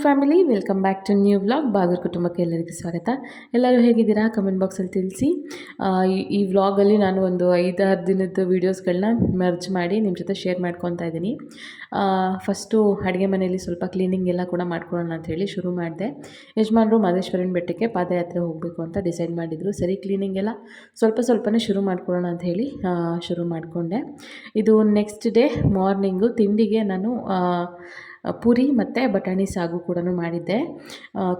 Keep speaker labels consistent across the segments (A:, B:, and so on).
A: Family welcome back to new vlog ಬಾಗರ್ ಕುಟುಂಬಕ್ಕೆ ಎಲ್ಲರಿಗೂ ಸ್ವಾಗತ. ಎಲ್ಲರೂ ಹೇಗಿದ್ದೀರಾ? ಕಮೆಂಟ್ ಬಾಕ್ಸಲ್ಲಿ ತಿಳಿಸಿ. ಈ- ವ್ಲಾಗಲ್ಲಿ ನಾನು ಒಂದು ಐದಾರು ದಿನದ ವೀಡಿಯೋಸ್ಗಳನ್ನ ಮರ್ಜ್ ಮಾಡಿ ನಿಮ್ಮ ಜೊತೆ ಶೇರ್ ಮಾಡ್ಕೊತಾ ಇದ್ದೀನಿ. ಫಸ್ಟು ಅಡುಗೆ ಮನೆಯಲ್ಲಿ ಸ್ವಲ್ಪ ಕ್ಲೀನಿಂಗ್ ಎಲ್ಲ ಕೂಡ ಮಾಡ್ಕೊಳ್ಳೋಣ ಅಂತ ಹೇಳಿ ಶುರು ಮಾಡಿದೆ. ಯಜಮಾನರು ಮಾದೇಶ್ವರನ ಬೆಟ್ಟಕ್ಕೆ ಪಾದಯಾತ್ರೆ ಹೋಗಬೇಕು ಅಂತ ಡಿಸೈಡ್ ಮಾಡಿದರು. ಸರಿ ಕ್ಲೀನಿಂಗ್ ಎಲ್ಲ ಸ್ವಲ್ಪ ಸ್ವಲ್ಪನೇ ಶುರು ಮಾಡ್ಕೊಳ್ಳೋಣ ಅಂತ ಹೇಳಿ ಶುರು ಮಾಡಿಕೊಂಡೆ. ಇದು ನೆಕ್ಸ್ಟ್ ಡೇ ಮಾರ್ನಿಂಗು ತಿಂಡಿಗೆ ನಾನು ಪೂರಿ ಮತ್ತು ಬಟಾಣಿ ಸಾಗು ಕೂಡ ಮಾಡಿದ್ದೆ.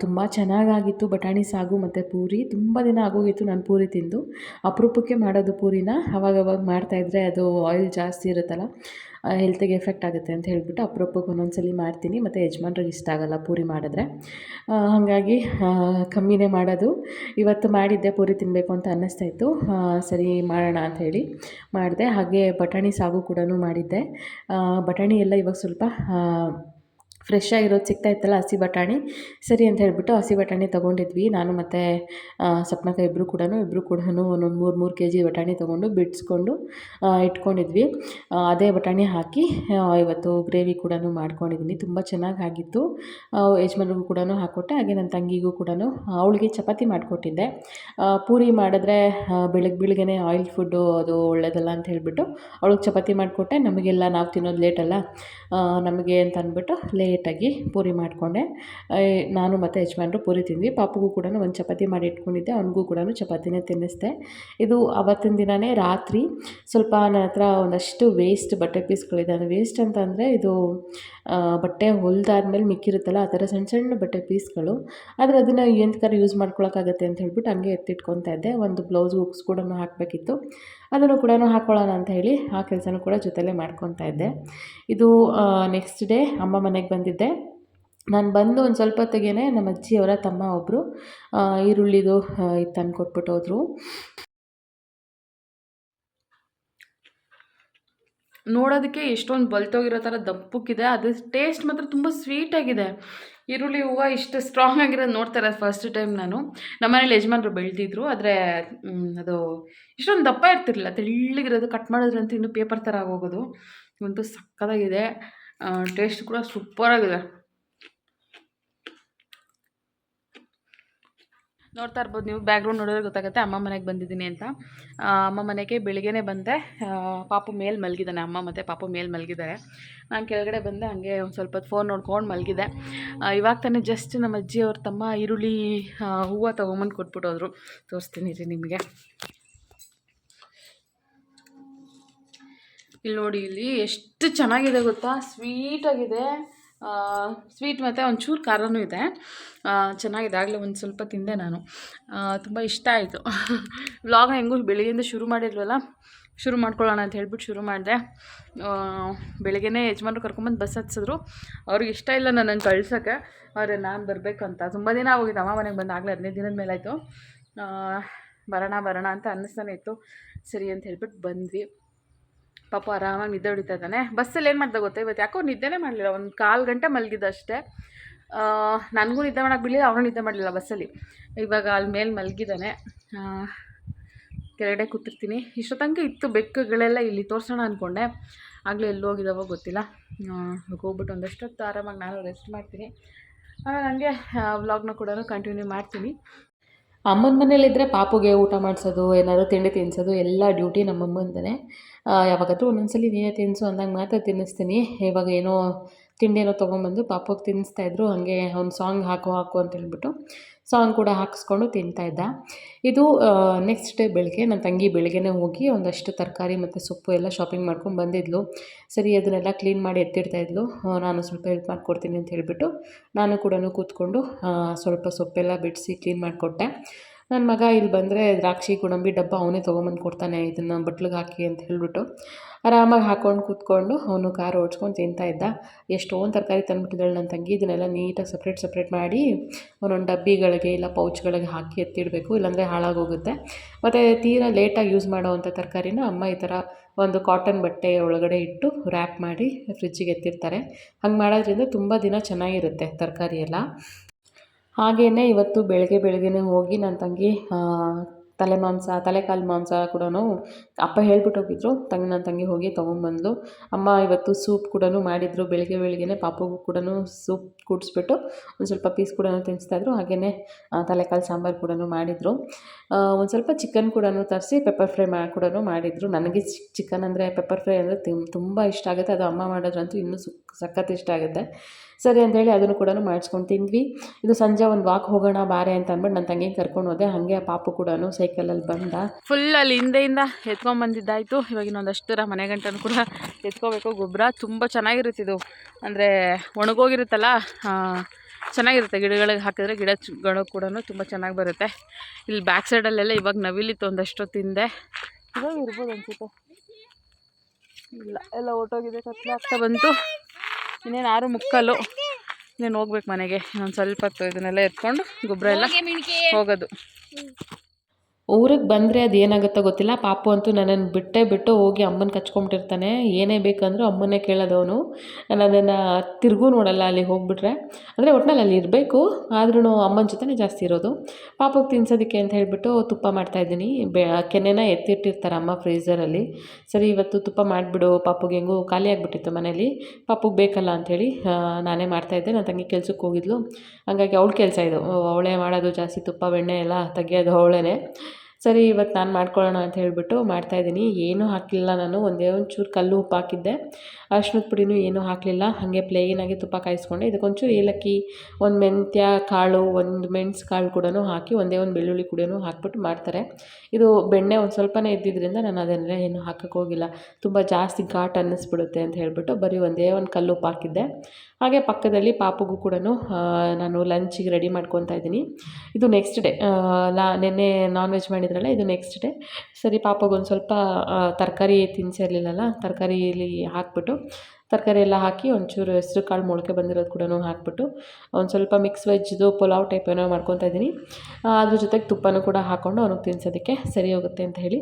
A: ತುಂಬ ಚೆನ್ನಾಗಾಗಿತ್ತು ಬಟಾಣಿ ಸಾಗು ಮತ್ತು ಪೂರಿ. ತುಂಬ ದಿನ ಆಗೋಗಿತ್ತು ನಾನು ಪೂರಿ ತಿಂದು. ಅಪರೂಪಕ್ಕೆ ಮಾಡೋದು ಪೂರಿನ. ಅವಾಗವಾಗ ಮಾಡ್ತಾಯಿದ್ರೆ ಅದು ಆಯಿಲ್ ಜಾಸ್ತಿ ಇರುತ್ತಲ್ಲ. ಹೆಲ್ತಿಗೆ ಎಫೆಕ್ಟ್ ಆಗುತ್ತೆ ಅಂತ ಹೇಳ್ಬಿಟ್ಟು ಅಪರೂಪಕ್ಕೆ ಒಂದೊಂದ್ಸಲಿ ಮಾಡ್ತೀನಿ. ಮತ್ತು ಯಜಮಾನ್ರಿಗೆ ಇಷ್ಟ ಆಗೋಲ್ಲ ಪೂರಿ ಮಾಡಿದ್ರೆ. ಹಾಗಾಗಿ ಕಮ್ಮಿನೇ ಮಾಡೋದು. ಇವತ್ತು ಮಾಡಿದ್ದೆ ಪೂರಿ ತಿನ್ನಬೇಕು ಅಂತ ಅನ್ನಿಸ್ತಾ ಇತ್ತು. ಸರಿ ಮಾಡೋಣ ಅಂತ ಹೇಳಿ ಮಾಡಿದೆ. ಹಾಗೆ ಬಟಾಣಿ ಸಾಗು ಕೂಡ ಮಾಡಿದ್ದೆ. ಬಟಾಣಿ ಎಲ್ಲ ಇವಾಗ ಸ್ವಲ್ಪ ಫ್ರೆಶ್ ಆಗಿರೋದು ಸಿಗ್ತಾ ಇತ್ತಲ್ಲ ಹಸಿ ಬಟಾಣಿ? ಸರಿ ಅಂತ ಹೇಳಿಬಿಟ್ಟು ಹಸಿ ಬಟಾಣಿ ತೊಗೊಂಡಿದ್ವಿ. ನಾನು ಮತ್ತು ಸಪ್ನಕ ಇಬ್ಬರು ಕೂಡ ಇಬ್ಬರು ಕೂಡ ಒಂದೊಂದು ಮೂರು ಮೂರು ಕೆ ಜಿ ಬಟಾಣಿ ತೊಗೊಂಡು ಬಿಡಿಸ್ಕೊಂಡು ಇಟ್ಕೊಂಡಿದ್ವಿ. ಅದೇ ಬಟಾಣಿ ಹಾಕಿ ಇವತ್ತು ಗ್ರೇವಿ ಕೂಡ ಮಾಡ್ಕೊಂಡಿದ್ದೀನಿ. ತುಂಬ ಚೆನ್ನಾಗಿ ಆಗಿತ್ತು ಯಜಮಾನ್ರಿಗೂ ಕೂಡ ಹಾಕ್ಕೊಟ್ಟೆ. ಹಾಗೆ ನನ್ನ ತಂಗಿಗೂ ಕೂಡ ಅವಳಿಗೆ ಚಪಾತಿ ಮಾಡಿಕೊಟ್ಟಿದ್ದೆ. ಪೂರಿ ಮಾಡಿದ್ರೆ ಬೆಳಗ್ಗೆ ಬೆಳಗ್ಗೆ ಆಯಿಲ್ ಫುಡ್ಡು ಅದು ಒಳ್ಳೇದಲ್ಲ ಅಂತ ಹೇಳಿಬಿಟ್ಟು ಅವಳಿಗೆ ಚಪಾತಿ ಮಾಡಿಕೊಟ್ಟೆ. ನಮಗೆಲ್ಲ ನಾವು ತಿನ್ನೋದು ಲೇಟಲ್ಲ ನಮಗೆ ಅಂತ ಅಂದ್ಬಿಟ್ಟು ಲೇಟಾಗಿ ಪೂರಿ ಮಾಡಿಕೊಂಡೆ. ನಾನು ಮತ್ತು ಯಜಮಾನ್ರು ಪೂರಿ ತಿಂದ್ವಿ. ಪಾಪುಗೂ ಕೂಡ ಒಂದು ಚಪಾತಿ ಮಾಡಿ ಇಟ್ಕೊಂಡಿದ್ದೆ. ಅವನಿಗೂ ಕೂಡ ಚಪಾತಿನೇ ತಿನ್ನಿಸ್ದೆ. ಇದು ಅವತ್ತಿನ ದಿನವೇ ರಾತ್ರಿ. ಸ್ವಲ್ಪ ನನ್ನ ಹತ್ರ ಒಂದಷ್ಟು ವೇಸ್ಟ್ ಬಟ್ಟೆ ಪೀಸ್ಗಳಿದ್ದಾವೆ ವೇಸ್ಟ್ ಅಂತ ಅಂದರೆ ಇದು ಬಟ್ಟೆ ಹೊಲ್ದಾದ್ಮೇಲೆ ಮಿಕ್ಕಿರುತ್ತಲ್ಲ, ಆ ಥರ ಸಣ್ಣ ಸಣ್ಣ ಬಟ್ಟೆ ಪೀಸ್ಗಳು ಆದರೆ ಅದನ್ನು ಎಂತಕರ ಯೂಸ್ ಮಾಡ್ಕೊಳಕ್ಕಾಗತ್ತೆ ಅಂತ ಹೇಳ್ಬಿಟ್ಟು ಹಂಗೆ ಎತ್ತಿಟ್ಕೊತಾ ಇದ್ದೆ. ಒಂದು ಬ್ಲೌಸ್ ಹುಕ್ಸ್ ಕೂಡ ಹಾಕಬೇಕಿತ್ತು. ಅದನ್ನು ಕೂಡ ಹಾಕ್ಕೊಳ್ಳೋಣ ಅಂತ ಹೇಳಿ ಆ ಕೆಲಸನೂ ಕೂಡ ಜೊತೆಲೇ ಮಾಡ್ಕೊತಾ ಇದ್ದೆ. ಇದು ನೆಕ್ಸ್ಟ್ ಡೇ ಅಮ್ಮ ಮನೆಗೆ ಬಂದಿದ್ದೆ. ನಾನು ಬಂದು ಒಂದು ಸ್ವಲ್ಪ ಹೊತ್ತಿಗೆ ನಮ್ಮ ಅಜ್ಜಿಯವರ ತಮ್ಮ ಒಬ್ಬರು ಈರುಳ್ಳಿದು ಇದು ತಂದು ಕೊಟ್ಬಿಟ್ಟು ಹೋದರು. ನೋಡೋದಕ್ಕೆ ಎಷ್ಟೊಂದು ಬಲ್ತೋಗಿರೋ ಥರ ದಪ್ಪಕ್ಕಿದೆ. ಅದು ಟೇಸ್ಟ್ ಮಾತ್ರ ತುಂಬ ಸ್ವೀಟಾಗಿದೆ ಈರುಳ್ಳಿ ಹೂವು ಇಷ್ಟು ಸ್ಟ್ರಾಂಗ್ ಆಗಿರೋದು ನೋಡ್ತಾರೆ ಫಸ್ಟ್ ಟೈಮ್ ನಾನು. ನಮ್ಮ ಮನೇಲಿ ಯಜಮಾನ್ರು ಬೆಳೆದಿದ್ರು. ಆದರೆ ಅದು ಇಷ್ಟೊಂದು ದಪ್ಪ ಇರ್ತಿರಲಿಲ್ಲ. ತೆಳ್ಳಗಿರೋದು ಕಟ್ ಮಾಡಿದ್ರಂತೂ ಇನ್ನೂ ಪೇಪರ್ ಥರ ಆಗೋಗೋದು. ಇವಂತೂ ಸಕ್ಕತ್ತಾಗಿದೆ. ಟೇಸ್ಟ್ ಕೂಡ ಸೂಪರಾಗಿದೆ ನೋಡ್ತಾ ಇರ್ಬೋದು ನೀವು ಬ್ಯಾಕ್ಗ್ರೌಂಡ್ ನೋಡಿದ್ರೆ ಗೊತ್ತಾಗುತ್ತೆ, ಅಮ್ಮ ಮನೆಗೆ ಬಂದಿದ್ದೀನಿ ಅಂತ. ಅಮ್ಮ ಮನೆಗೆ ಬೆಳಿಗ್ಗೆನೇ ಬಂದೆ. ಪಾಪು ಮೇಲೆ ಮಲಗಿದ್ದಾನೆ, ಅಮ್ಮ ಮತ್ತು ಪಾಪು ಮೇಲೆ ಮಲಗಿದ್ದಾರೆ. ನಾನು ಕೆಳಗಡೆ ಬಂದೆ, ಹಾಗೆ ಒಂದು ಸ್ವಲ್ಪ ಫೋನ್ ನೋಡ್ಕೊಂಡು ಮಲಗಿದೆ ಇವಾಗ ತಾನೇ ಜಸ್ಟ್ ನಮ್ಮ ಅಜ್ಜಿ ಅವ್ರ ತಮ್ಮ ಈರುಳ್ಳಿ ಹೂವು ತೊಗೊಂಬಂದು ಕೊಟ್ಬಿಟ್ಟು ಹೋದ್ರು ತೋರಿಸ್ತೀನಿ ರೀ ನಿಮಗೆ. ಇಲ್ಲಿ ನೋಡಿ ಇಲ್ಲಿ ಎಷ್ಟು ಚೆನ್ನಾಗಿದೆ ಗೊತ್ತಾ? ಸ್ವೀಟಾಗಿದೆ. ಸ್ವೀಟ್ ಮತ್ತು ಒಂಚೂರು ಖಾರನೂ ಇದೆ. ಚೆನ್ನಾಗಿದೆ. ಆಗಲೇ ಒಂದು ಸ್ವಲ್ಪ ತಿಂದೆ ನಾನು. ತುಂಬ ಇಷ್ಟ ಆಯಿತು. ವ್ಲಾಗ್ನ ಹೆಂಗೂ ಬೆಳಿಗ್ಗೆಯಿಂದ ಶುರು ಮಾಡಿಲ್ವಲ್ಲ ಶುರು ಮಾಡ್ಕೊಳ್ಳೋಣ ಅಂತ ಹೇಳ್ಬಿಟ್ಟು ಶುರು ಮಾಡಿದೆ. ಬೆಳಗ್ಗೆನೇ ಯಜಮಾನ್ರು ಕರ್ಕೊಂಬಂದು ಬಸ್ ಹತ್ಸಿದ್ರು. ಅವ್ರಿಗೆ ಇಷ್ಟ ಇಲ್ಲ ನನ್ನನ್ನು ಕಳ್ಸೋಕ್ಕೆ. ಆದರೆ ನಾನು ಬರಬೇಕು ಅಂತ ತುಂಬ ದಿನ ಹೋಗಿದ್ದೆ ಅಮ್ಮ ಮನೆಗೆ ಬಂದು ಆಗಲೇ ಹದಿನೈದು ದಿನದ ಮೇಲೆ ಆಯಿತು ಬರೋಣ ಬರೋಣ ಅಂತ ಅನ್ನಿಸ್ತಾನೆ ಇತ್ತು. ಸರಿ ಅಂತ ಹೇಳ್ಬಿಟ್ಟು ಬಂದ್ವಿ. ಪಾಪ ಆರಾಮಾಗಿ ನಿದ್ದೆ ಹೊಡಿತಾ ಇದ್ದಾನೆ. ಬಸ್ಸಲ್ಲಿ ಏನು ಮಾಡ್ದೆ ಗೊತ್ತಾ ಇವತ್ತು? ಯಾಕೋ ನಿದ್ದೆನೇ ಮಾಡಲಿಲ್ಲ. ಒಂದು ಕಾಲು ಗಂಟೆ ಮಲಗಿದ್ದ ಅಷ್ಟೇ ನನಗೂ ನಿದ್ದೆ ಮಾಡೋಕೆ ಬಿಡಲಿಲ್ಲ, ಅವನು ನಿದ್ದೆ ಮಾಡಲಿಲ್ಲ ಬಸ್ಸಲ್ಲಿ. ಇವಾಗ ಅಲ್ಲಿ ಮೇಲೆ ಮಲಗಿದ್ದಾನೆ. ಕೆಳಗಡೆ ಕೂತಿರ್ತೀನಿ. ಇಷ್ಟೊತ್ತಂಗೆ ಇತ್ತು, ಬೆಕ್ಕುಗಳೆಲ್ಲ ಇಲ್ಲಿ ತೋರಿಸೋಣ ಅಂದ್ಕೊಂಡೆ ಆಗಲೇ ಎಲ್ಲಿ ಹೋಗಿದ್ದಾವೋ ಗೊತ್ತಿಲ್ಲ. ಹೋಗ್ಬಿಟ್ಟು ಒಂದಷ್ಟೊತ್ತು ಆರಾಮಾಗಿ ನಾನು ರೆಸ್ಟ್ ಮಾಡ್ತೀನಿ. ಆಮೇಲೆ ನನಗೆ ವ್ಲಾಗ್ನ ಕೂಡ ಕಂಟಿನ್ಯೂ ಮಾಡ್ತೀನಿ. ಅಮ್ಮನ ಮನೇಲಿದ್ದರೆ ಪಾಪುಗೆ ಊಟ ಮಾಡಿಸೋದು, ಏನಾದರೂ ತಿಂಡಿ ತಿನ್ನಿಸೋದು ಎಲ್ಲ ಡ್ಯೂಟಿ ನಮ್ಮಮ್ಮಂದೇ ಒಂದೊಂದು ಸಲ ನೀನೇ ತಿನ್ನಿಸು ಅಂದಾಗ ಮಾತ್ರ ತಿನ್ನಿಸ್ತೀನಿ. ಇವಾಗ ಏನೋ ತಿಂಡಿ ಏನೋ ತೊಗೊಂಬಂದು ತಿನ್ನಿಸ್ತಾ ಇದ್ರು, ಹಾಗೆ ಅವ್ನು ಸಾಂಗ್ ಹಾಕು ಹಾಕು ಅಂತ ಹೇಳ್ಬಿಟ್ಟು ಸಾಂಗ್ ಕೂಡ ಹಾಕಿಸ್ಕೊಂಡು ತಿಂತಾಯಿದ್ದ ಇದು ನೆಕ್ಸ್ಟ್ ಡೇ ಬೆಳಗ್ಗೆ ನನ್ನ ತಂಗಿ ಬೆಳಗ್ಗೆನೇ ಹೋಗಿ ಒಂದಷ್ಟು ತರಕಾರಿ ಮತ್ತು ಸೊಪ್ಪು ಎಲ್ಲ ಶಾಪಿಂಗ್ ಮಾಡ್ಕೊಂಡು ಬಂದಿದ್ಲು. ಸರಿ, ಅದನ್ನೆಲ್ಲ ಕ್ಲೀನ್ ಮಾಡಿ ಎತ್ತಿಡ್ತಾ ಇದ್ಲು. ನಾನು ಸ್ವಲ್ಪ ಹೆಲ್ಪ್ ಮಾಡಿಕೊಡ್ತೀನಿ ಅಂತ ಹೇಳಿಬಿಟ್ಟು ನಾನು ಕೂಡ ಕೂತ್ಕೊಂಡು ಸ್ವಲ್ಪ ಸೊಪ್ಪೆಲ್ಲ ಬಿಡಿಸಿ ಕ್ಲೀನ್ ಮಾಡಿಕೊಟ್ಟೆ. ನನ್ನ ಮಗ ಇಲ್ಲಿ ಬಂದರೆ ದ್ರಾಕ್ಷಿ, ಗೋಡಂಬಿ ಡಬ್ಬ ಅವನೇ ತೊಗೊಂಬಂದು ಕೊಡ್ತಾನೆ, ಇದನ್ನು ಬಟ್ಲಿಗೆ ಹಾಕಿ ಅಂತ ಹೇಳಿಬಿಟ್ಟು. ಆರಾಮಾಗಿ ಹಾಕ್ಕೊಂಡು ಕೂತ್ಕೊಂಡು ಅವನು ಖಾರ ಓಡಿಸ್ಕೊಂಡು ತಿಂತಾ ಇದ್ದ. ಎಷ್ಟೊಂದು ತರಕಾರಿ ತಂದುಬಿಟ್ಟಿದ್ದಾಳೆ ನನ್ನ ತಂಗಿ. ಇದನ್ನೆಲ್ಲ ನೀಟಾಗಿ ಸಪ್ರೇಟ್ ಸಪ್ರೇಟ್ ಮಾಡಿ ಒಂದೊಂದು ಡಬ್ಬಿಗಳಿಗೆ ಇಲ್ಲ ಪೌಚ್ಗಳಿಗೆ ಹಾಕಿ ಎತ್ತಿಡಬೇಕು, ಇಲ್ಲಾಂದರೆ ಹಾಳಾಗೋಗುತ್ತೆ. ಮತ್ತು ತೀರಾ ಲೇಟಾಗಿ ಯೂಸ್ ಮಾಡೋವಂಥ ತರಕಾರಿನ ಅಮ್ಮ ಈ ಥರ ಒಂದು ಕಾಟನ್ ಬಟ್ಟೆ ಒಳಗಡೆ ಇಟ್ಟು ರ್ಯಾಪ್ ಮಾಡಿ ಫ್ರಿಜ್ಜಿಗೆ ಎತ್ತಿರ್ತಾರೆ. ಹಂಗೆ ಮಾಡೋದ್ರಿಂದ ತುಂಬ ದಿನ ಚೆನ್ನಾಗಿರುತ್ತೆ ತರಕಾರಿ ಎಲ್ಲ. ಹಾಗೆಯೇ ಇವತ್ತು ಬೆಳಗ್ಗೆ ಬೆಳಗ್ಗೆನೇ ಹೋಗಿ ನನ್ನ ತಂಗಿ ತಲೆ ಮಾಂಸ ತಲೆಕಾಲು ಮಾಂಸ ಕೂಡ ಅಪ್ಪ ಹೇಳ್ಬಿಟ್ಟು ಹೋಗಿದ್ರು. ತಂಗಿ ನನ್ನ ತಂಗಿ ಹೋಗಿ ತೊಗೊಂಬಂದ್ಲು. ಅಮ್ಮ ಇವತ್ತು ಸೂಪ್ ಕೂಡ ಮಾಡಿದರು. ಬೆಳಿಗ್ಗೆ ಬೆಳಿಗ್ಗೆನೆ ಪಾಪುಗೂ ಕೂಡ ಸೂಪ್ ಕುಡಿಸ್ಬಿಟ್ಟು ಒಂದು ಸ್ವಲ್ಪ ಪೀಸ್ ಕೂಡ ತಿನ್ನಿಸ್ತಾಯಿದ್ರು ಹಾಗೆಯೇ ತಲೆಕಾಲು ಸಾಂಬಾರು ಕೂಡ ಮಾಡಿದರು. ಒಂದು ಸ್ವಲ್ಪ ಚಿಕನ್ ಕೂಡ ತರಿಸಿ ಪೆಪ್ಪರ್ ಫ್ರೈ ಮಾ ಕೂಡ ಮಾಡಿದರು. ನನಗೆ ಚಿಕನ್ ಅಂದರೆ ಪೆಪ್ಪರ್ ಫ್ರೈ ಅಂದರೆ ತುಂಬ ಇಷ್ಟ ಆಗುತ್ತೆ. ಅದು ಅಮ್ಮ ಮಾಡೋದ್ರಂತೂ ಇನ್ನೂ ಸುಕ್ ಸಖತ್ ಇಷ್ಟ ಆಗುತ್ತೆ. ಸರಿ ಹೇಳಿ ಅದನ್ನು ಕೂಡ ಮಾಡಿಸ್ಕೊಂಡು ತಿಂದ್ವಿ. ಇದು ಸಂಜೆ ಒಂದು ವಾಕ್ ಹೋಗೋಣ ಬಾರೆ ಅಂತ ಅಂದ್ಬಿಟ್ಟು ನನ್ನ ತಂಗಿಗೆ ಕರ್ಕೊಂಡು ಹೋದೆ. ಹಾಗೆ ಪಾಪು ಕೂಡ ಸೈಕಲಲ್ಲಿ ಬಂದ. ಫುಲ್ ಅಲ್ಲಿ ಹಿಂದೆಯಿಂದ ಎತ್ಕೊಂಬಂದಿದ್ದಾಯಿತು ಇವಾಗ ಇನ್ನೊಂದಷ್ಟು ಮನೆ ಗಂಟನು ಕೂಡ ಎತ್ಕೋಬೇಕು. ಗೊಬ್ಬರ ತುಂಬ ಚೆನ್ನಾಗಿರುತ್ತೆ ಇದು. ಅಂದರೆ ಒಣಗೋಗಿರುತ್ತಲ್ಲ ಚೆನ್ನಾಗಿರುತ್ತೆ. ಗಿಡಗಳಿಗೆ ಹಾಕಿದ್ರೆ ಗಿಡಗಳು ಕೂಡ ತುಂಬ ಚೆನ್ನಾಗಿ ಬರುತ್ತೆ. ಇಲ್ಲಿ ಬ್ಯಾಕ್ ಸೈಡಲ್ಲೆಲ್ಲ ಇವಾಗ ನವಿಲಿತ್ತು ಒಂದಷ್ಟು ತಿಂದೆ ಇವಾಗ ಇರ್ಬೋದು ಅನ್ಸುತ್ತೆ ಇಲ್ಲ, ಎಲ್ಲ ಹೊಟ್ಟೋಗಿದೆ ಕತ್ಲೆ ಆಗ್ತಾ ಬಂತು. ಇನ್ನೇನು ಆರು ಮುಕ್ಕಲು? ಇನ್ನೇನು ಹೋಗ್ಬೇಕು ಮನೆಗೆ. ಇನ್ನೊಂದು ಸ್ವಲ್ಪ ಹೊತ್ತು ಇದನ್ನೆಲ್ಲ ಎತ್ಕೊಂಡು ಗೊಬ್ಬರ ಎಲ್ಲ ಹೋಗೋದು. ಊರಿಗೆ ಬಂದರೆ ಅದು ಏನಾಗುತ್ತೋ ಗೊತ್ತಿಲ್ಲ. ಪಾಪು ಅಂತೂ ನನ್ನನ್ನು ಬಿಟ್ಟೇ ಬಿಟ್ಟು ಹೋಗಿ ಅಮ್ಮನ ಕಚ್ಕೊಂಬಿಟ್ಟಿರ್ತಾನೆ. ಏನೇ ಬೇಕಂದ್ರೂ ಅಮ್ಮನ್ನೇ ಕೇಳೋದು ಅವನು ನಾನು ಅದನ್ನು ತಿರುಗೂ ನೋಡಲ್ಲ ಅಲ್ಲಿಗೆ ಹೋಗಿಬಿಟ್ರೆ. ಅಂದರೆ ಒಟ್ನಲ್ಲಿ ಅಲ್ಲಿ ಇರಬೇಕು. ಆದ್ರೂ ಅಮ್ಮನ ಜೊತೆನೇ ಜಾಸ್ತಿ ಇರೋದು. ಪಾಪಕ್ಕೆ ತಿನ್ಸೋದಕ್ಕೆ ಅಂತ ಹೇಳಿಬಿಟ್ಟು ತುಪ್ಪ ಮಾಡ್ತಾಯಿದ್ದೀನಿ ಬೆ ಕೆನೆನ ಎತ್ತಿಟ್ಟಿರ್ತಾರೆ ಅಮ್ಮ ಫ್ರೀಝರಲ್ಲಿ ಸರಿ, ಇವತ್ತು ತುಪ್ಪ ಮಾಡಿಬಿಡು. ಪಾಪುಗೆ ಹೆಂಗೂ ಖಾಲಿ ಆಗಿಬಿಟ್ಟಿತ್ತು ಮನೇಲಿ. ಪಾಪುಗೆ ಬೇಕಲ್ಲ ಅಂಥೇಳಿ ನಾನೇ ಮಾಡ್ತಾಯಿದ್ದೆ ನನ್ನ ತಂಗಿ ಕೆಲ್ಸಕ್ಕೆ ಹೋಗಿದ್ಲು. ಹಾಗಾಗಿ ಅವಳ ಕೆಲಸ ಇದು. ಅವಳೇ ಮಾಡೋದು ಜಾಸ್ತಿ ತುಪ್ಪ, ಬೆಣ್ಣೆ ಎಲ್ಲ ತೆಗಿಯೋದು ಅವಳೇ ಸರಿ, ಇವತ್ತು ನಾನು ಮಾಡ್ಕೊಳ್ಳೋಣ ಅಂತ ಹೇಳಿಬಿಟ್ಟು ಮಾಡ್ತಾಯಿದ್ದೀನಿ ಏನೂ ಹಾಕಲಿಲ್ಲ ನಾನು, ಒಂದೇ ಒಂಚೂರು ಕಲ್ಲು ಉಪ್ಪು ಹಾಕಿದ್ದೆ. ಅರ್ಶಿನದ ಪುಡಿನೂ ಏನೂ ಹಾಕಲಿಲ್ಲ. ಹಾಗೆ ಪ್ಲೇನಾಗಿ ತುಪ್ಪ ಕಾಯಿಸ್ಕೊಂಡೆ. ಇದಕ್ಕೊಂಚೂರು ಏಲಕ್ಕಿ, ಒಂದು ಮೆಂತ್ಯ, ಕಾಳು, ಒಂದು ಮೆಣ್ಸು ಕಾಳು ಕೂಡ ಹಾಕಿ, ಒಂದೇ ಒಂದು ಬೆಳ್ಳುಳ್ಳಿ ಕೂಡ ಹಾಕ್ಬಿಟ್ಟು ಮಾಡ್ತಾರೆ. ಇದು ಬೆಣ್ಣೆ ಒಂದು ಸ್ವಲ್ಪನೇ ಇದ್ದಿದ್ದರಿಂದ ನಾನು ಅದನ್ನೆಲ್ಲ ಏನು ಹಾಕೋಕ್ಕೋಗಿಲ್ಲ ತುಂಬ ಜಾಸ್ತಿ ಘಾಟ್ ಅನ್ನಿಸ್ಬಿಡುತ್ತೆ ಅಂತ ಹೇಳಿಬಿಟ್ಟು ಬರೀ ಒಂದೇ ಒಂದು ಕಲ್ಲು ಹಾಕಿದ್ದೆ. ಹಾಗೆ ಪಕ್ಕದಲ್ಲಿ ಪಾಪುಗೂ ಕೂಡ ನಾನು ಲಂಚಿಗೆ ರೆಡಿ ಮಾಡ್ಕೊತಾ ಇದ್ದೀನಿ. ಇದು ನೆಕ್ಸ್ಟ್ ಡೇ ಲಾ ನೆನ್ನೆ ನಾನ್ ವೆಜ್ ಮಾಡಿದ್ರಲ್ಲ, ಇದು ನೆಕ್ಸ್ಟ್ ಡೇ ಸರಿ, ಪಾಪಗೊಂದು ಸ್ವಲ್ಪ ತರಕಾರಿ ತಿನ್ಸಿರಲಿಲ್ಲಲ್ಲ ತರಕಾರಿಯಲ್ಲಿ ಹಾಕ್ಬಿಟ್ಟು ತರಕಾರಿ ಎಲ್ಲ ಹಾಕಿ ಒಂಚೂರು ಹೆಸ್ರು ಕಾಳು ಮೊಳಕೆ ಬಂದಿರೋದು ಕೂಡ ಹಾಕ್ಬಿಟ್ಟು ಒಂದು ಸ್ವಲ್ಪ ಮಿಕ್ಸ್ ವೆಜ್ದು ಪುಲಾವ್ ಟೈಪ್ ಏನೋ ಮಾಡ್ಕೊತಾ ಇದ್ದೀನಿ. ಅದ್ರ ಜೊತೆಗೆ ತುಪ್ಪನೂ ಕೂಡ ಹಾಕ್ಕೊಂಡು ಅವ್ನಿಗೆ ತಿನ್ಸೋದಕ್ಕೆ ಸರಿ ಹೋಗುತ್ತೆ ಅಂತ ಹೇಳಿ.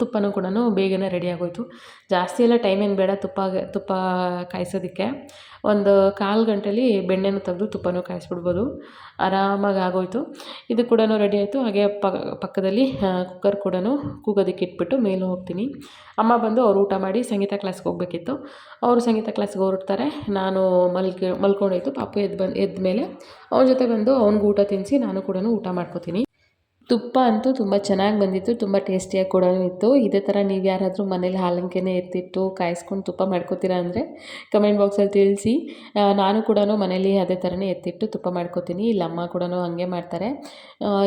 A: ತುಪ್ಪನೂ ಕೂಡ ಬೇಗನೆ ರೆಡಿ ಆಗೋಯಿತು ಜಾಸ್ತಿ ಎಲ್ಲ ಟೈಮ್ ಏನು ಬೇಡ ತುಪ್ಪ ತುಪ್ಪ ಕಾಯಿಸೋದಕ್ಕೆ. ಒಂದು ಕಾಲು ಗಂಟೆಲಿ ಬೆಣ್ಣೆನೂ ತೆಗೆದು ತುಪ್ಪನೂ ಕಾಯಿಸ್ಬಿಡ್ಬೋದು. ಆರಾಮಾಗಿ ಆಗೋಯಿತು. ಇದು ಕೂಡ ರೆಡಿ ಆಯಿತು ಹಾಗೆ ಪಕ್ಕದಲ್ಲಿ ಕುಕ್ಕರ್ ಕೂಡ ಕೂಗೋದಕ್ಕೆ ಇಟ್ಬಿಟ್ಟು ಮೇಲೆ ಹೋಗ್ತೀನಿ. ಅಮ್ಮ ಬಂದು ಅವರು ಊಟ ಮಾಡಿ ಸಂಗೀತ ಕ್ಲಾಸ್ಗೆ ಹೋಗಬೇಕಿತ್ತು. ಅವರು ಸಂಗೀತ ಕ್ಲಾಸ್ಗೆ ಹೊರಡ್ತಾರೆ. ನಾನು ಮಲ್ಕಿ, ಮಲ್ಕೊಂಡೋಯ್ತು. ಪಾಪು ಎದ್ದು ಬಂದು ಎದ್ದ ಮೇಲೆ ಅವನ ಜೊತೆ ಬಂದು ಅವ್ನಿಗೆ ಊಟ ತಿನ್ನಿಸಿ ನಾನು ಕೂಡ ಊಟ ಮಾಡ್ಕೋತೀನಿ. ತುಪ್ಪ ಅಂತೂ ತುಂಬ ಚೆನ್ನಾಗಿ ಬಂದಿತ್ತು, ತುಂಬ ಟೇಸ್ಟಿಯಾಗಿ ಕೂಡ ಇತ್ತು. ಇದೇ ಥರ ನೀವು ಯಾರಾದರೂ ಮನೇಲಿ ಹಾಲಂಕೆನೇ ಎತ್ತಿಟ್ಟು ಕಾಯಿಸ್ಕೊಂಡು ತುಪ್ಪ ಮಾಡ್ಕೋತೀರಾ ಅಂದರೆ ಕಮೆಂಟ್ ಬಾಕ್ಸಲ್ಲಿ ತಿಳಿಸಿ. ನಾನು ಕೂಡ ಮನೇಲಿ ಅದೇ ಥರನೇ ಎತ್ತಿಟ್ಟು ತುಪ್ಪ ಮಾಡ್ಕೋತೀನಿ. ಇಲ್ಲಮ್ಮ ಕೂಡ ಹಾಗೆ ಮಾಡ್ತಾರೆ.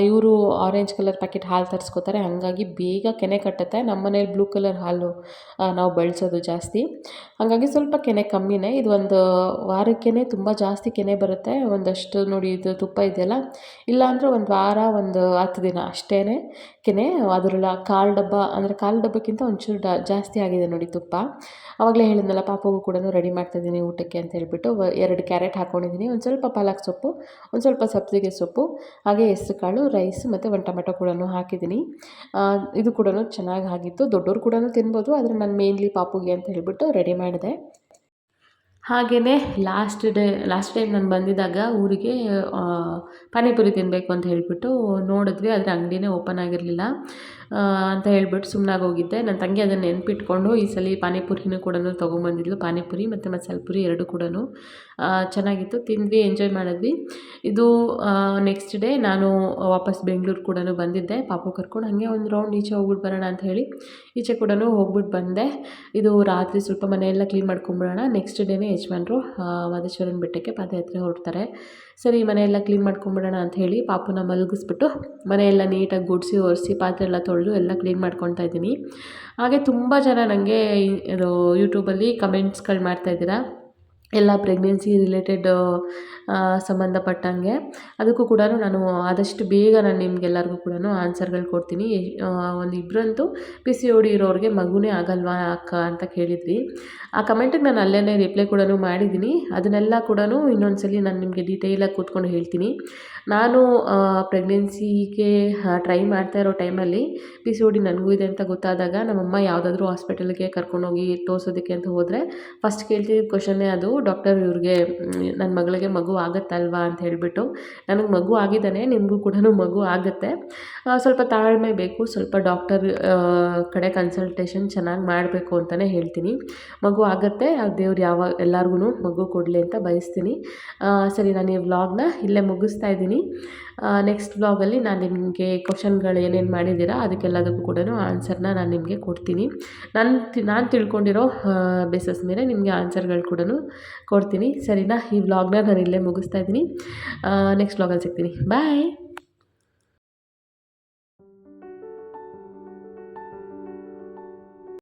A: ಇವರು ಆರೆಂಜ್ ಕಲರ್ ಪ್ಯಾಕೆಟ್ ಹಾಲು ತರಿಸ್ಕೋತಾರೆ. ಹಾಗಾಗಿ ಬೇಗ ಕೆನೆ ಕಟ್ಟುತ್ತೆ. ನಮ್ಮ ಮನೇಲಿ ಬ್ಲೂ ಕಲರ್ ಹಾಲು ನಾವು ಬಳಸೋದು ಜಾಸ್ತಿ. ಹಾಗಾಗಿ ಸ್ವಲ್ಪ ಕೆನೆ ಕಮ್ಮಿನೇ. ಇದು ಒಂದು ವಾರಕ್ಕೇ ತುಂಬ ಜಾಸ್ತಿ ಕೆನೆ ಬರುತ್ತೆ. ಒಂದಷ್ಟು ನೋಡಿ ಇದು ತುಪ್ಪ ಇದೆಯಲ್ಲ. ಇಲ್ಲಾಂದರೆ ಒಂದು ವಾರ, ಒಂದು ಹತ್ತು ದಿನ ಅಷ್ಟೇ ಅದರಲ್ಲ ಕಾಲು ಡಬ್ಬ, ಅಂದರೆ ಕಾಲು ಡಬ್ಬಕ್ಕಿಂತ ಒಂಚೂರು ಡ, ಜಾಸ್ತಿ ಆಗಿದೆ ನೋಡಿ ತುಪ್ಪ. ಆವಾಗಲೇ ಹೇಳಿದ್ನಲ್ಲ, ಪಾಪಗೂ ಕೂಡ ರೆಡಿ ಮಾಡ್ತಾಯಿದ್ದೀನಿ ಊಟಕ್ಕೆ ಅಂತ ಹೇಳಿಬಿಟ್ಟು ಎರಡು ಕ್ಯಾರೆಟ್ ಹಾಕ್ಕೊಂಡಿದ್ದೀನಿ ಒಂದು ಸ್ವಲ್ಪ ಪಾಲಕ್ ಸೊಪ್ಪು, ಒಂದು ಸ್ವಲ್ಪ ಸಬ್ಸಿಗೆ ಸೊಪ್ಪು, ಹಾಗೆ ಹೆಸ್ರು ಕಾಳು ರೈಸ್ ಮತ್ತು ಒಂದು ಟೊಮೆಟೊ ಕೂಡ ಹಾಕಿದ್ದೀನಿ. ಇದು ಕೂಡ ಚೆನ್ನಾಗಿ ಆಗಿತ್ತು. ದೊಡ್ಡವರು ಕೂಡ ತಿನ್ಬೋದು, ಆದರೆ ನಾನು ಮೇನ್ಲಿ ಪಾಪುಗೆ ಅಂತ ಹೇಳಿಬಿಟ್ಟು ರೆಡಿ ಮಾಡಿದೆ. ಹಾಗೆಯೇ ಲಾಸ್ಟ್ ಡೇ ಲಾಸ್ಟ್ ಟೈಮ್ ನಾನು ಬಂದಿದ್ದಾಗ ಊರಿಗೆ ಪಾನಿಪುರಿ ತಿನ್ನಬೇಕು ಅಂತ ಹೇಳಿಬಿಟ್ಟು ನೋಡಿದ್ವಿ. ಆದರೆ ಅಂಗಡಿನೇ ಓಪನ್ ಆಗಿರಲಿಲ್ಲ. ಅಂತ ಹೇಳ್ಬಿಟ್ಟು ಸುಮ್ಮನಾಗಿ ಹೋಗಿದ್ದೆ. ನನ್ನ ತಂಗಿ ಅದನ್ನು ನೆನಪಿಟ್ಕೊಂಡು ಈ ಸಲ ಪಾನಿಪುರಿನೂ ಕೂಡ ತೊಗೊಂಬಂದಿದ್ಲು. ಪಾನಿಪುರಿ ಮತ್ತು ಮಸಾಲೆ ಪುರಿ ಎರಡು ಕೂಡ ಚೆನ್ನಾಗಿತ್ತು. ತಿಂದ್ವಿ, ಎಂಜಾಯ್ ಮಾಡಿದ್ವಿ. ಇದು ನೆಕ್ಸ್ಟ್ ಡೇ ನಾನು ವಾಪಸ್ ಬೆಂಗಳೂರು ಕೂಡ ಬಂದಿದ್ದೆ. ಪಾಪು ಕರ್ಕೊಂಡು ಹಾಗೆ ಒಂದು ರೌಂಡ್ ಈಚೆ ಹೋಗ್ಬಿಟ್ಟು ಬರೋಣ ಅಂತ ಹೇಳಿ ಈಚೆ ಕೂಡ ಹೋಗ್ಬಿಟ್ಟು ಬಂದೆ. ಇದು ರಾತ್ರಿ ಸ್ವಲ್ಪ ಮನೆಯೆಲ್ಲ ಕ್ಲೀನ್ ಮಾಡ್ಕೊಂಬಿಡೋಣ. ನೆಕ್ಸ್ಟ್ ಡೇನೇ ಯಜಮಾನರು ಮಾದೇಶ್ವರನ ಬೆಟ್ಟಕ್ಕೆ ಪಾದಯಾತ್ರೆ ಹೊರಡ್ತಾರೆ. ಸರಿ ಮನೆಯೆಲ್ಲ ಕ್ಲೀನ್ ಮಾಡ್ಕೊಂಬಿಡೋಣ ಅಂತ ಹೇಳಿ ಪಾಪುನ ಮಲಗಿಸ್ಬಿಟ್ಟು ಮನೆಯೆಲ್ಲ ನೀಟಾಗಿ ಗುಡಿಸಿ, ಒರೆಸಿ, ಪಾತ್ರೆ ಎಲ್ಲ ತೊಳೆದು ಎಲ್ಲ ಕ್ಲೀನ್ ಮಾಡ್ಕೊತಾ ಇದ್ದೀನಿ. ಹಾಗೆ ತುಂಬ ಜನ ನನಗೆ ಇದು ಯೂಟ್ಯೂಬಲ್ಲಿ ಕಮೆಂಟ್ಸ್ಗಳು ಮಾಡ್ತಾಯಿದ್ದೀರಾ ಎಲ್ಲ ಪ್ರೆಗ್ನೆನ್ಸಿ ರಿಲೇಟೆಡ್ ಸಂಬಂಧಪಟ್ಟಂಗೆ. ಅದಕ್ಕೂ ಕೂಡ ನಾನು ಆದಷ್ಟು ಬೇಗ ನಾನು ನಿಮ್ಗೆಲ್ಲರಿಗೂ ಕೂಡ ಆನ್ಸರ್ಗಳು ಕೊಡ್ತೀನಿ. ಒಂದು ಇಬ್ಬರಂತೂ ಪಿ ಸಿ ಓ ಡಿ ಇರೋರಿಗೆ ಮಗುನೇ ಆಗಲ್ವಾ ಅಕ್ಕ ಅಂತ ಕೇಳಿದ್ರಿ ಆ ಕಮೆಂಟಿಗೆ ನಾನು ಅಲ್ಲೇ ರಿಪ್ಲೈ ಕೂಡ ಮಾಡಿದ್ದೀನಿ. ಅದನ್ನೆಲ್ಲ ಕೂಡ ಇನ್ನೊಂದು ಸಲ ನಾನು ನಿಮಗೆ ಡೀಟೇಲಾಗಿ ಕೂತ್ಕೊಂಡು ಹೇಳ್ತೀನಿ. ನಾನು ಪ್ರೆಗ್ನೆನ್ಸಿಗೆ ಟ್ರೈ ಮಾಡ್ತಾ ಇರೋ ಟೈಮಲ್ಲಿ ಪಿ ಸಿ ಓ ಡಿ ನನಗೂ ಇದೆ ಅಂತ ಗೊತ್ತಾದಾಗ ನಮ್ಮಮ್ಮ ಯಾವುದಾದ್ರೂ ಹಾಸ್ಪಿಟಲ್ಗೆ ಕರ್ಕೊಂಡೋಗಿ ತೋರಿಸೋದಕ್ಕೆ ಅಂತ ಹೋದರೆ ಫಸ್ಟ್ ಕೇಳ್ತಿದ್ದ ಕ್ವಶನ್ನೇ ಅದು. ಡಾಕ್ಟರ್ ಇವ್ರಿಗೆ ನನ್ನ ಮಗಳಿಗೆ ಮಗು ಆಗುತ್ತಲ್ವಾ ಅಂತ ಹೇಳಿಬಿಟ್ಟು, ನನಗೆ ಮಗು ಆಗಿದ್ದಾನೆ, ನಿಮಗೂ ಕೂಡ ಮಗು ಆಗುತ್ತೆ. ಸ್ವಲ್ಪ ತಾಳ್ಮೆ ಬೇಕು, ಸ್ವಲ್ಪ ಡಾಕ್ಟರ್ ಕಡೆ ಕನ್ಸಲ್ಟೇಷನ್ ಚೆನ್ನಾಗಿ ಮಾಡಬೇಕು ಅಂತಲೇ ಹೇಳ್ತೀನಿ. ಮಗು ಆಗುತ್ತೆ, ಆ ದೇವ್ರು ಯಾವ ಎಲ್ಲರಿಗೂ ಮಗು ಕೊಡಲಿ ಅಂತ ಬಯಸ್ತೀನಿ. ಸರಿ ನಾನು ಈ ವ್ಲಾಗ್ನ ಇಲ್ಲೇ ಮುಗಿಸ್ತಾ ಇದ್ದೀನಿ. ನೆಕ್ಸ್ಟ್ ವ್ಲಾಗಲ್ಲಿ ನಾನು ನಿಮಗೆ ಕ್ವಶನ್ಗಳು ಏನೇನು ಮಾಡಿದ್ದೀರಾ ಅದಕ್ಕೆಲ್ಲದಕ್ಕೂ ಕೂಡ ಆನ್ಸರ್ನ ನಾನು ನಿಮಗೆ ಕೊಡ್ತೀನಿ. ನಾನು ನಾನು ತಿಳ್ಕೊಂಡಿರೋ ಬೇಸಸ್ ಮೇಲೆ ನಿಮಗೆ ಆನ್ಸರ್ಗಳು ಕೂಡ ಕೊಡ್ತೀನಿ. ಸರಿನಾ? ಈ ವ್ಲಾಗ್ನ ನಾನು ಇಲ್ಲೇ ಮುಗಿಸ್ತಾ ಇದ್ದೀನಿ. ನೆಕ್ಸ್ಟ್ ವ್ಲಾಗಲ್ಲಿ ಸಿಗ್ತೀನಿ. ಬಾಯ್